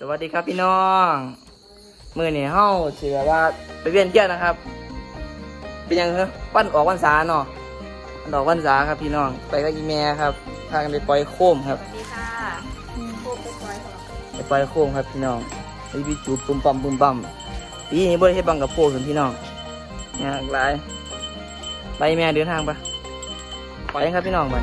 สวัสดีครับพี่น้องมือนี่เฮาสิแบบว่าไปเวียนเทียนนะครับ เป็นหยังครับปั้นออกวันษาเนาะปั้นออกวันษาครับพี่น้องไปกับอีแม่ครับพากันไปปล่อยโคมครับสวัสดีค่ะโคกไปปล่อยของไปปล่อยโคมครับพี่น้องไปวิจูบปุ่มปั๊มปุ่มปั๊มปีนี้บ่ได้เฮ็ดบังกับโพถึงพี่น้องยากหลายไปแม่เดินทางปะไปครับพี่น้องไป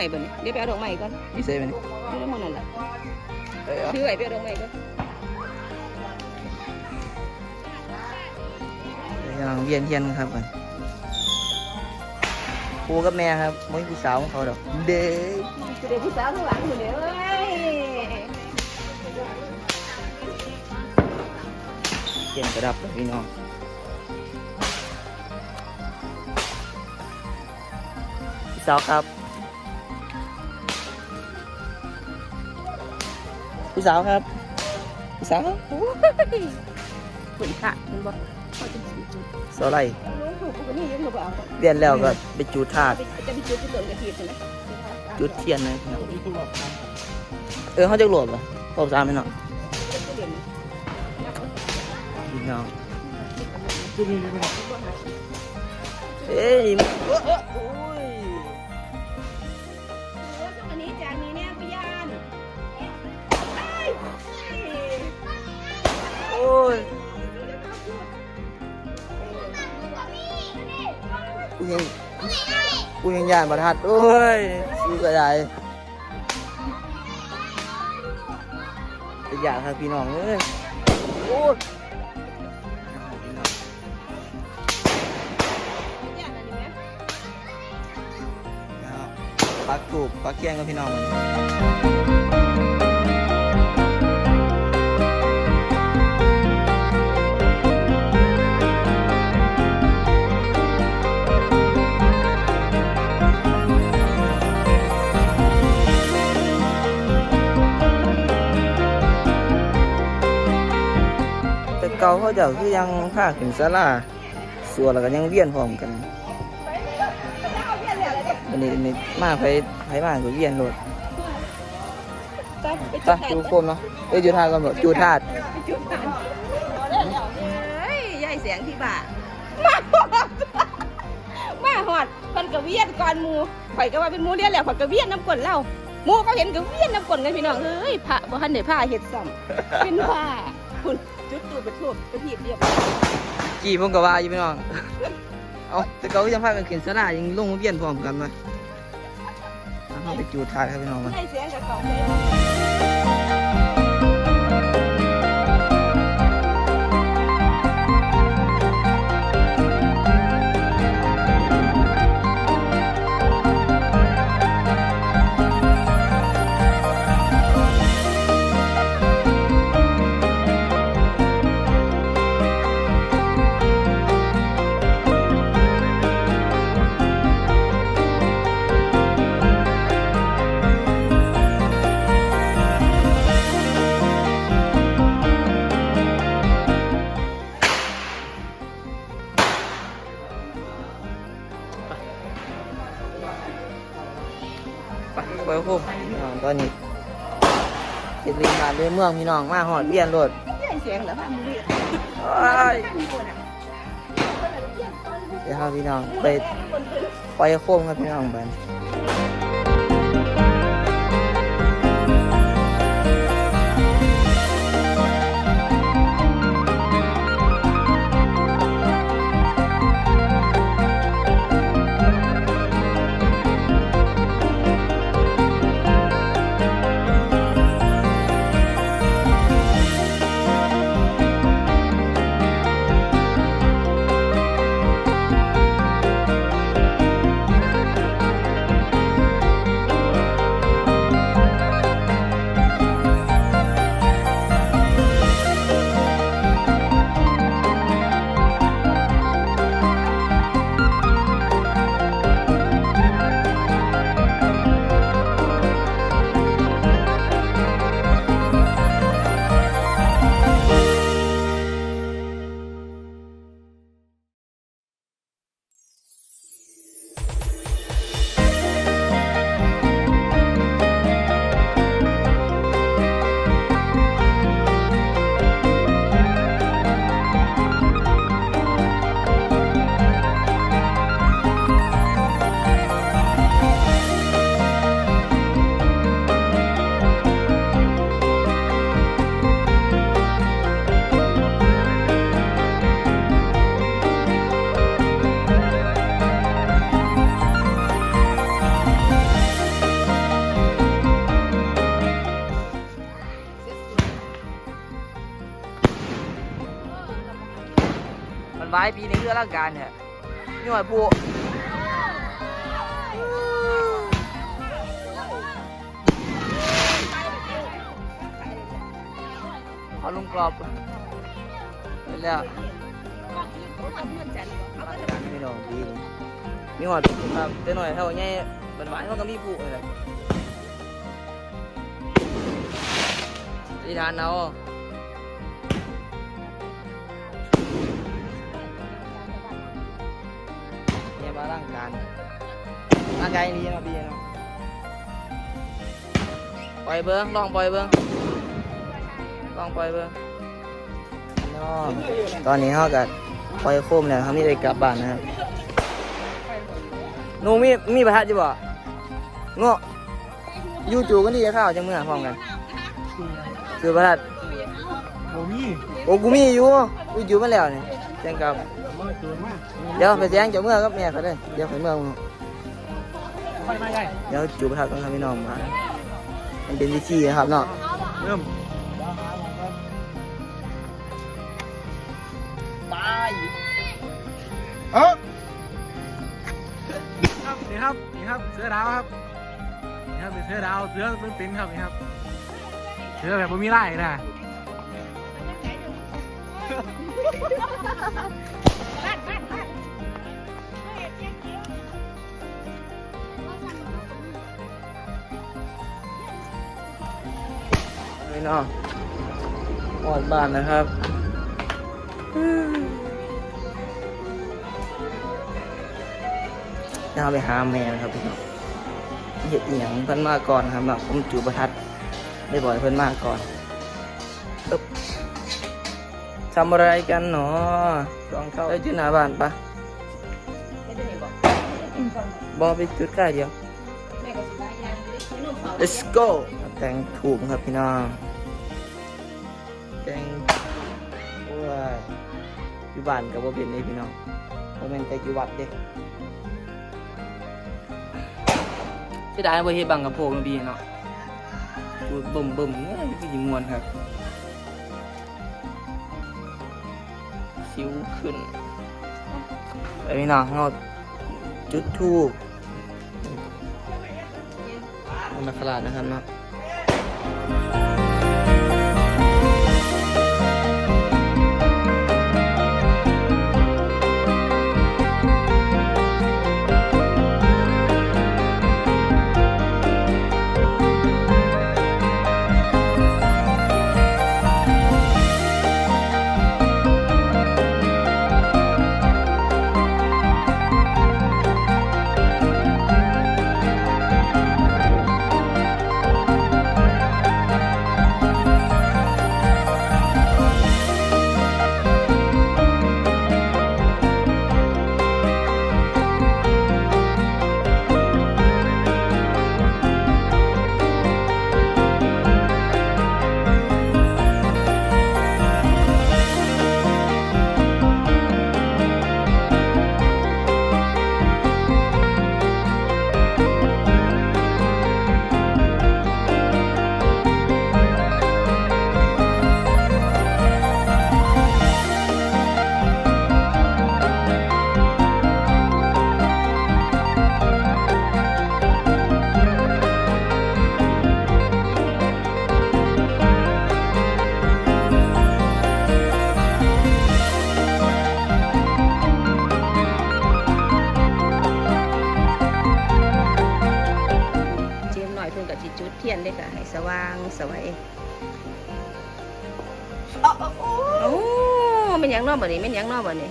ม่ได้ดอกไม้บ่เนี่ยเดี๋ยวไปเอาดอกไม้ก่อนดีเซ่ไปนี่นี่แล้วมันนั่นแหละเอ้ยเอาถือไว้ไปเอาดอกไม้ก่อนกำลังเวียนเทียนครับกันครูกับแม่ครับไม่ผู้สาวของเขาดอกเด้อจะได้ผู้สาวข้างหลังอยู่เนี่ยเอ้ยเทียนกระดับเลยพี่น้องพี่สาวครับ พี่สาวครับ พี่สาวครับโอ้ยขุนค่ะมันบอกเขาจะจุดจุดสาวไรถูกก็นี่ยังมาบอกเรียนแล้วก็ไปจูดธาตุจะไปจุดที่ต้นกระเทียมใช่ไหมจุดเทียนเลยพี่น้องเออเขาจะหลบเหรอหลบสามพี่น้องพี่น้องเอ้ย ยังกูยังยานประทัดโอ้ยสู้กระไดจะอยากครับพี่น้องเอ้ยโอ้ยพี่น้องเอาปักถูกปักเคียงกับพี่น้องมัน เก่าเขาเจ้าคือยังพาขึ้นศาลาสัวแล้วก็ยังเวียนพร้อมกันอันนี้อันนี้มาไปไปมาก็เวียนโลดไปไปจูโคมเนาะเอ้ยจูธาตุก่อนบ่จูธาตุไปจุดกันเฮ้ยยายแสงที่บ่ามาหอดมาหอดมันกระเวียนก่อนหมูข่อยก็ว่าเป็นหมูเรียนแล้วข่อยกระเวียนน้ำกลนเล่าหมูเขาเห็นกระเวียนน้ำกลนกันพี่น้องเอ้ยพระบ่ทันได้ผ้าเฮ็ดซ้ำเป็นผ้าคุณ จุดตูดไปทั่วกระถีบเรียบร้อยกี่ผมก็ว่าอยู่พี่น้อง เอาแต่เขาก็ยังพากันขึ้นสน่ายังลงมาเวียนพร้อมกันเลยเอาไปจูดทายครับพี่น้องมันยายแสงกับเขาเลย ไปไปโคมพี่น้องตอนนี้เจ็ดลิงบาทเลยเมืองพี่น้องมาหอดเบี้ยนรถเสียงเหรอผ้าหมูเรียบโอ้ยเดี๋ยวครับพี่น้องไปปล่อยโคมครับพี่น้องบัน ไว้ปีนี้คืออลังการเนี่ยนี่หอยผู้เอาลุงกรอบไปแล้วไม่ดอกดีเลยมีหอดครับแต่หน่อยเท่าไงบันหวานเขาก็มีผู้อะไรอธิษฐานเอา ร่างการร่างกายดีเนาะดีเนาะปล่อยเบิ้งลองปล่อยเบิ้งลองปล่อยเบิ้งเนาะตอนนี้เขากับปล่อยโคมแล้วครับนี่ได้กลับบ้านนะครับหนูมีมีประทัดจีบ่เงาะอยูจูกันดีข้าวจังเมื่อพร้อมกันคือประทัดโอ้มีโอ้กูมีอยู่กูอยู่มาแล้วนี่ แจ้งกับมาเกินมากเดี๋ยวไปแจ้งเจ้าเมื่อกับแม่เขาเลยเดี๋ยวไปเมื่อมึงไฟไหม้ได้เดี๋ยวจูประทัดต้องทำพี่น้องมามันเป็นวิธีนะครับเนาะเริ่มตายเออครับนี่ครับนี่ครับเสือดาวครับนี่ครับเป็นเสือดาวเสือเป็นเป็นครับนี่ครับเสือแบบบ่มีไล่นะ พี่น้ออดบ้านนะครับจะเอาไปหาแม่นะครับพี่น้องเห็ดอหย่างเพิ่นมาก่อนครับเนาะผมจูประทัดได้บ่อยเพิ่นมาก่อน ทำอะไรกันเนาะลองเข้าไปจุดหน้าบ้านปะบอไปจุดใกล้เดียว let's go แต่งถูกครับพี่น้อง แต่งโอ้ยอยู่บ้านกับว่าเป็นนี่พี่น้องโมเมนแต่อยู่วัดเด้เสียดายว่าเฮ็ดบังกับโพกนดีเนาะจูดบ่มบ่มเอ้ยคือสิมวนครับ ซิ้วขึ้นไปพี่น้องเฮาจุดทูบนักขลาดนะครับเนาะ เป็นหยังเนอกบ่นี้เป็นหยังเนอกบ่นี้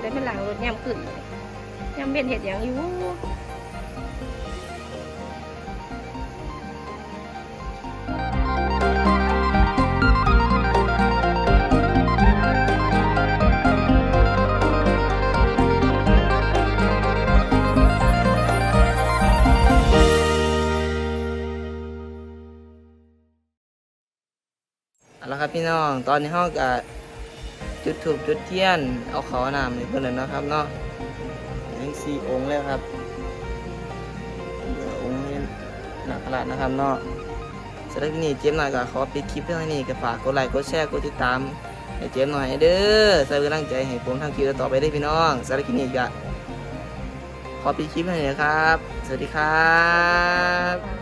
ได้เป็นหลังรถย่ำขึ้นย่ำเป็นเห็ดหยังอยู่ พี่น้อง ตอนนี้ห้องกับจุดถูกจุดเทียน เอาเขาน้ำให้เพื่อนเลยนะครับเนาะยังสี่องค์แล้วครับเหลือองค์นาคราชนะครับเนาะสำหรับนี่เจมหน่อยก็ขอปิดคลิปเพียงเท่านี้ก็ฝากกดไลค์กดแชร์กดติดตามให้เจมหน่อยเด้อใส่กำลังใจให้ผมทำคลิปต่อไปได้พี่น้องสำหรับนี่ก็ขอปิดคลิปเท่านี้นะครับ สวัสดีครับ